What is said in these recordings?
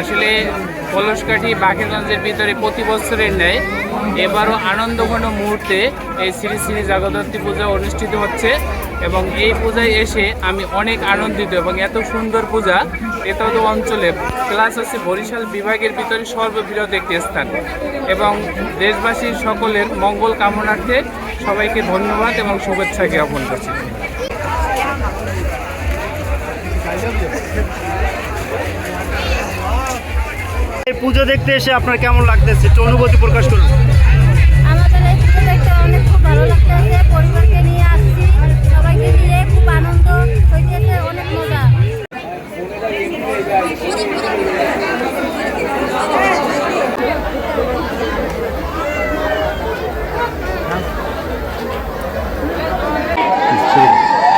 আসলে পলসকাঠি বাঘেরগঞ্জের ভিতরে প্রতি বছরের ন্যায় এবারও আনন্দঘন মুহূর্তে এই শ্রী শ্রী জগদ্ধাত্রী পূজা অনুষ্ঠিত হচ্ছে এবং এই পূজায় এসে আমি অনেক আনন্দিত এবং এত সুন্দর পূজা এতদ অঞ্চলে প্লাস হচ্ছে বরিশাল বিভাগের ভিতরে সর্ববৃহৎ একটি স্থান এবং দেশবাসীর সকলের মঙ্গল কামনার্থে সবাইকে ধন্যবাদ এবং শুভেচ্ছা জ্ঞাপন করছি। এই পুজো দেখতে এসে আপনার কেমন লাগতেছে? একটু অনুভূতি প্রকাশ করুন। আমাদের এই পুজো দেখতে অনেক খুব ভালো লাগতেছে, পরিবারকে নিয়ে আসছি, সবাইকে নিয়ে খুব আনন্দ অনেক মজা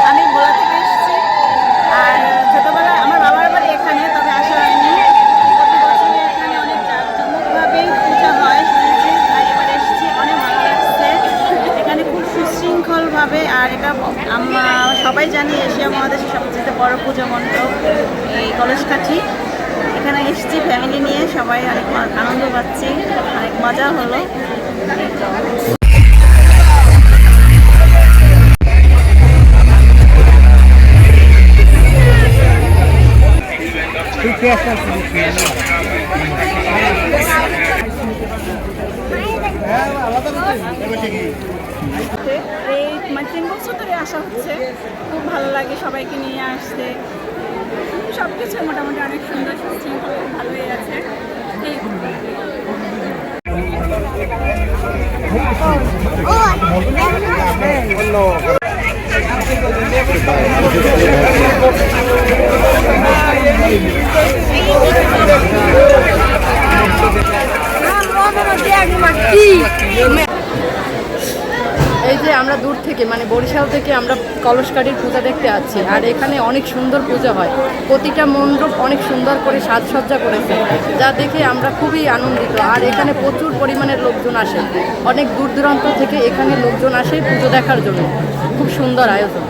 আমি ভোলা থেকে এসেছি আর ছোটবেলায় আমার বাবার বাড়ি এখানে তবে আসা হয়নি প্রতি বছরই এখানে অনেক জাঁকজমকভাবেই পূজা হয় শুনেছি আর এবার এসেছি অনেক ভালো লাগছে এখানে খুব সুশৃঙ্খলভাবে আর এটা আমরা সবাই জানি এশিয়া মহাদেশের সবচেয়ে বড় পুজো মণ্ডপ এই কলসকাঠি এখানে এসেছি ফ্যামিলি নিয়ে, সবাই অনেক আনন্দ পাচ্ছি, অনেক মজা হলো। বছর আসা হচ্ছে। খুব ভালো লাগে সবাইকে নিয়ে আসতে। সব কিছু মোটামুটি অনেক সুন্দর, সুশৃঙ্খল, ভালোই আছে। এই এই যে আমরা দূর থেকে মানে বরিশাল থেকে আমরা কলসকাঠির পূজা দেখতে আছি আর এখানে অনেক সুন্দর পূজা হয়। প্রতিটা মণ্ডপ অনেক সুন্দর করে সাজসজ্জা করেছে, যা দেখে আমরা খুবই আনন্দিত। আর এখানে প্রচুর পরিমাণের লোকজন আসে। অনেক দূর দূরান্ত থেকে এখানে লোকজন আসে পুজো দেখার জন্য। খুব সুন্দর আয়োজন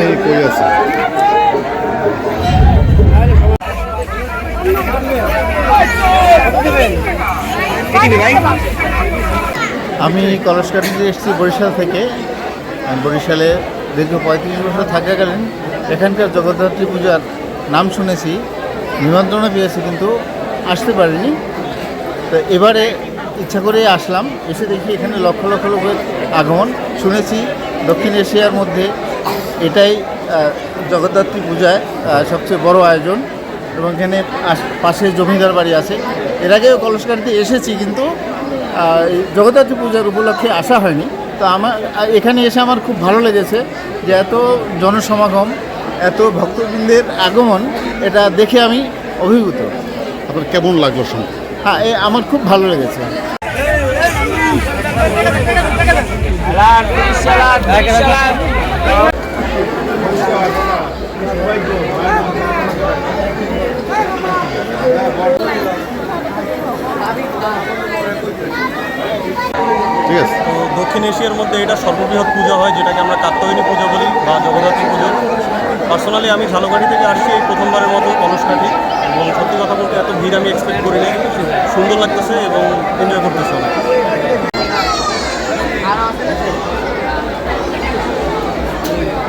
এই কই আছে আমি কলসকাটিতে এসেছি বরিশাল থেকে। বরিশালে দীর্ঘ পঁয়ত্রিশ বছর থাকাকালীন এখানকার জগদ্ধাত্রী পূজার নাম শুনেছি, নিমন্ত্রণও পেয়েছি কিন্তু আসতে পারিনি। তো এবারে ইচ্ছা করে আসলাম, এসে দেখি এখানে লক্ষ লক্ষ লোকের আগমন। শুনেছি দক্ষিণ এশিয়ার মধ্যে এটাই জগদ্ধাত্রী পূজায় সবচেয়ে বড় আয়োজন। এবং এখানে আশ- পাশে জমিদার বাড়ি আছে। এর আগেও কলসকারিতে এসেছি কিন্তু জগদ্ধাত্রী পূজার উপলক্ষে আসা হয়নি। তো আমার এখানে এসে আমার খুব ভালো লেগেছে যে এত জনসমাগম এত ভক্তবৃন্দের আগমন এটা দেখে আমি অভিভূত। আপনার কেমন লাগল শুনতে হ্যাঁ এ আমার খুব ভালো লেগেছে। তো দক্ষিণ এশিয়ার মধ্যে এটা সর্ববৃহৎ পুজো হয়, যেটাকে আমরা কাত্তয়নী পুজো বলি বা জগদ্ধাত্রী পুজো। পার্সোনালি আমি ঝালকাঠি থেকে আসছি এই প্রথমবারের মতো অনুষ্ঠানটি এবং সত্যি কথা বলতে এত ভিড় আমি এক্সপেক্ট করি করিনি। সুন্দর লাগতেছে এবং এনজয় করতেছে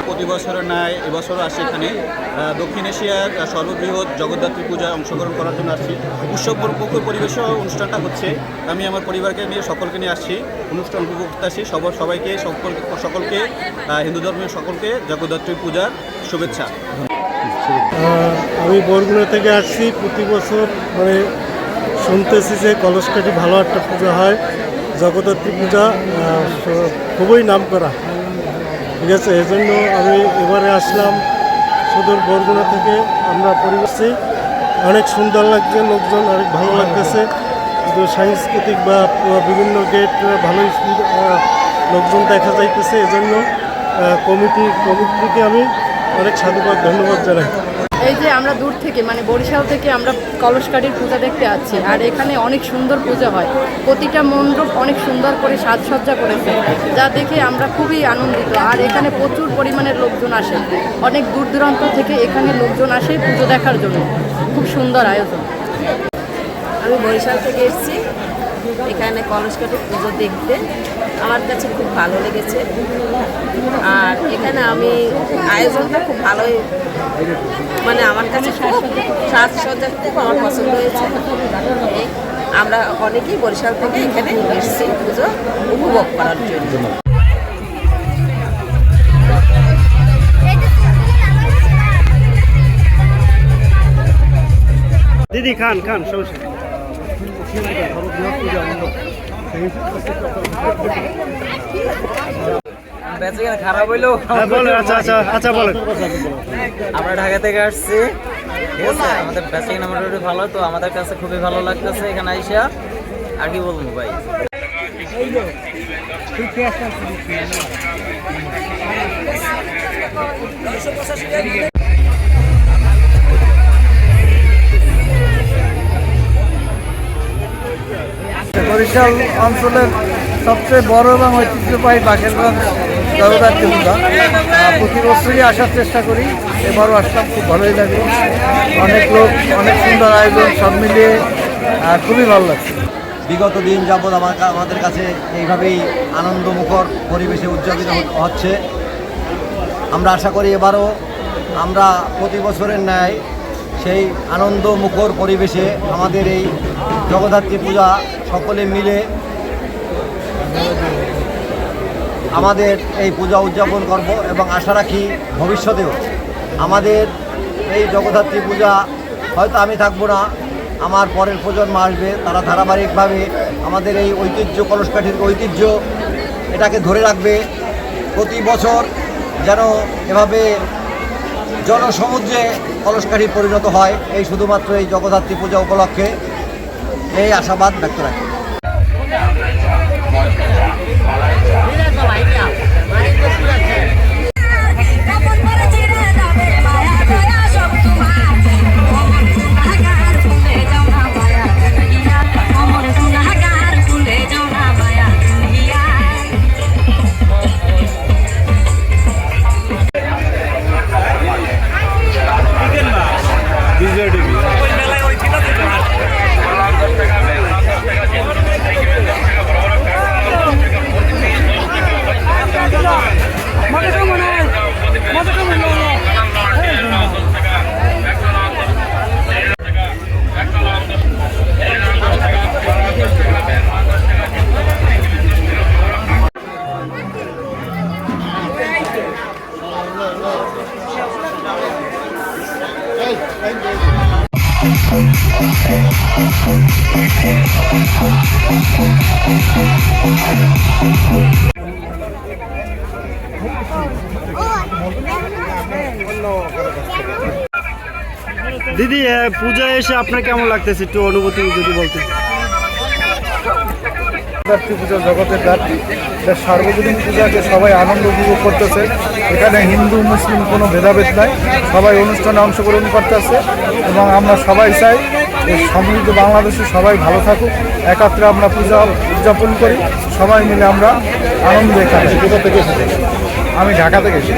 প্রতি বছরের ন্যায়, এবছরও আসছি এখানে। দক্ষিণ এশিয়ার সর্ববৃহৎ জগদ্ধাত্রী পূজায় অংশগ্রহণ করার জন্য আসছি। উৎসব পক্ষ পরিবেশ অনুষ্ঠানটা হচ্ছে। আমি আমার পরিবারকে নিয়ে সকলকে নিয়ে আসছি। অনুষ্ঠান উপভোগ করতে আসছি। সব সবাইকে, সকল, সকলকে হিন্দু ধর্মের সকলকে জগদ্ধাত্রী পূজার শুভেচ্ছা। আমি বরগুনা থেকে আসছি। প্রতি বছর মানে শুনতেছি যে কলসকাঠি ভালো একটা পূজা হয়। জগদ্ধাত্রী পূজা খুবই নাম করা ঠিক আছে এই জন্য আমি এবারে আসলাম সুদূর বরগুনা থেকে। আমরা পরিবেশছি অনেক সুন্দর লাগছে, লোকজন অনেক ভালো লাগতেছে। কিন্তু সাংস্কৃতিক বা বিভিন্ন গেট ভালোই লোকজন দেখা যাইতেছে। এজন্য কমিটি, কমিটিকে আমি অনেক সাধুবাদ, ধন্যবাদ জানাই। এই যে আমরা দূর থেকে মানে বরিশাল থেকে আমরা কলসকাঠির পূজা দেখতে আসছি, আর এখানে অনেক সুন্দর পূজা হয়। প্রতিটা মণ্ডপ অনেক সুন্দর করে সাজসজ্জা করেছে, যা দেখে আমরা খুবই আনন্দিত। আর এখানে প্রচুর পরিমাণের লোকজন আসে। অনেক দূর দূরান্ত থেকে এখানে লোকজন আসে পুজো দেখার জন্য। খুব সুন্দর আয়োজন। আমি বরিশাল থেকে এসেছি। এখানে কলসকাটি পুজো দেখতে আমার কাছে খুব ভালো লেগেছে। আর এখানে আমি আয়োজনটা খুব ভালোই মানে আমার কাছে সাজসজ্জা, খুব আমার পছন্দ হয়েছে। আমরা অনেকেই বরিশাল থেকে এখানে এসেছি পুজো উপভোগ করার জন্য। দিদি, খান খান, সমস্যা খারাপ হইল। হ্যাঁ বলেন আচ্ছা আচ্ছা আচ্ছা বলেন। আমরা ঢাকা থেকে আসছি। ঠিক আছে আমাদের বেসিক মোটামুটি ভালো তো আমাদের কাছে খুবই ভালো লাগতেছে এখানে আইসা। আর কি বলব ভাই? বরিশাল অঞ্চলের সবচেয়ে বড় এবং ঐতিহ্যবাহী জগদ্ধাত্রী পূজা আহ, প্রতি বছরই আসার চেষ্টা করি। এবারও আসলাম খুব ভালোই লাগে অনেক লোক অনেক সুন্দর আয়োজন সব মিলিয়ে খুবই ভালো লাগছে। বিগত দিন যাবৎ আমার আমাদের কাছে এইভাবেই আনন্দমুখর পরিবেশে উদযাপিত হচ্ছে। আমরা আশা করি এবারও আমরা প্রতি বছরের ন্যায় সেই আনন্দমুখর পরিবেশে আমাদের এই জগদ্ধাত্রী পূজা সকলে মিলে আমাদের এই পূজা উদযাপন করব এবং আশা রাখি ভবিষ্যতেও আমাদের এই জগদ্ধাত্রী পূজা হয়তো আমি থাকব না, আমার পরের প্রজন্ম আসবে, তারা ধারাবাহিকভাবে আমাদের এই ঐতিহ্য, কলসকাঠির ঐতিহ্য এটাকে ধরে রাখবে। প্রতি বছর যেন এভাবে জনসমুদ্রে কলসকাঠি পরিণত হয়। এই শুধুমাত্র এই জগদ্ধাত্রী পূজা উপলক্ষে এই আশাবাদ ব্যক্ত রাখি। দিদি পূজায় এসে আপনার কেমন লাগতেছে? একটু অনুভূতি যদি জগদ্ধাত্রী পূজা জগতের দাত্রী এটা সার্বজনীন পূজাকে সবাই আনন্দ উপভোগ করতেছে। এখানে হিন্দু, মুসলিম কোনো ভেদাভেদ নাই। সবাই অনুষ্ঠানে অংশগ্রহণ করতেছে এবং আমরা সবাই চাই সমৃদ্ধ বাংলাদেশে সবাই ভালো থাকুক। একাত্রে আমরা পূজা উদযাপন করি। সবাই মিলে আমরা আনন্দ এসেছি? আমি ঢাকা থেকে এসেছি।